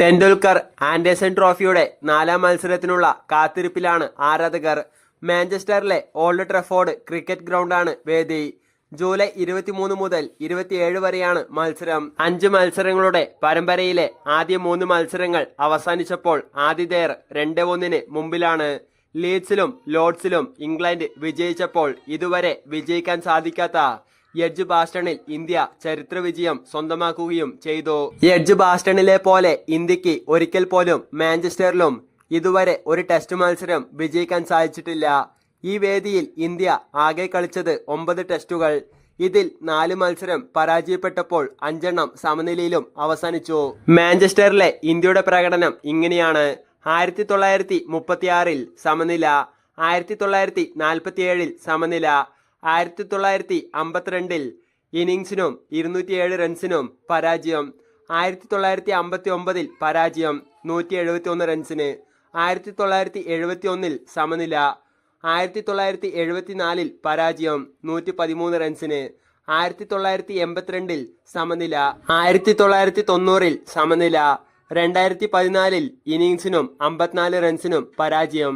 Tendulkar Anderson ട്രോഫിയുടെ നാലാം മത്സരത്തിനുള്ള കാത്തിരിപ്പിലാണ് ആരാധകർ. മാഞ്ചസ്റ്ററിലെ old Trafford cricket ഗ്രൗണ്ടാണ് വേദി. ജൂലൈ ഇരുപത്തിമൂന്ന് മുതൽ ഇരുപത്തിയേഴ് വരെയാണ് മത്സരം. അഞ്ച് മത്സരങ്ങളുടെ പരമ്പരയിലെ ആദ്യ മൂന്ന് മത്സരങ്ങൾ അവസാനിച്ചപ്പോൾ ആതിഥേയർ രണ്ട് ഒന്നിന് മുമ്പിലാണ്. ലീഡ്സിലും ലോഡ്സിലും ഇംഗ്ലണ്ട് വിജയിച്ചപ്പോൾ ഇതുവരെ വിജയിക്കാൻ സാധിക്കാത്ത എഡ്ജ് ബാസ്റ്റണിൽ ഇന്ത്യ ചരിത്ര വിജയം സ്വന്തമാക്കുകയും ചെയ്തു. എഡ്ജ് ബാസ്റ്റണിലെ പോലെ ഇന്ത്യയ്ക്ക് ഒരിക്കൽ പോലും മാഞ്ചസ്റ്ററിലും ഇതുവരെ ഒരു ടെസ്റ്റ് മത്സരം വിജയിക്കാൻ സാധിച്ചിട്ടില്ല. ഈ വേദിയിൽ ഇന്ത്യ ആകെ കളിച്ചത് ഒമ്പത് ടെസ്റ്റുകൾ. ഇതിൽ നാല് മത്സരം പരാജയപ്പെട്ടപ്പോൾ അഞ്ചെണ്ണം സമനിലയിലും അവസാനിച്ചു. മാഞ്ചസ്റ്ററിലെ ഇന്ത്യയുടെ പ്രകടനം ഇങ്ങനെയാണ്. ആയിരത്തി തൊള്ളായിരത്തി മുപ്പത്തിയാറിൽ സമനില ആയിരത്തി തൊള്ളായിരത്തി നാൽപ്പത്തിയേഴിൽ സമനില ആയിരത്തി തൊള്ളായിരത്തി അമ്പത്തിരണ്ടിൽ ഇന്നിങ്സിനും ഇരുന്നൂറ്റിയേഴ് റൺസിനും പരാജയം. ആയിരത്തി തൊള്ളായിരത്തി അമ്പത്തി ഒമ്പതിൽ പരാജയം. നൂറ്റി എഴുപത്തി ഒന്ന് റൺസിന് ആയിരത്തി തൊള്ളായിരത്തി എഴുപത്തി ഒന്നിൽ സമനില. ആയിരത്തി തൊള്ളായിരത്തി എഴുപത്തി നാലിൽ പരാജയം. നൂറ്റി പതിമൂന്ന് റൺസിന് ആയിരത്തി തൊള്ളായിരത്തി എൺപത്തിരണ്ടിൽ സമനില. ആയിരത്തി തൊള്ളായിരത്തി തൊണ്ണൂറിൽ സമനില. രണ്ടായിരത്തി പതിനാലിൽ ഇന്നിങ്സിനും അമ്പത്തിനാല് റൺസിനും പരാജയം.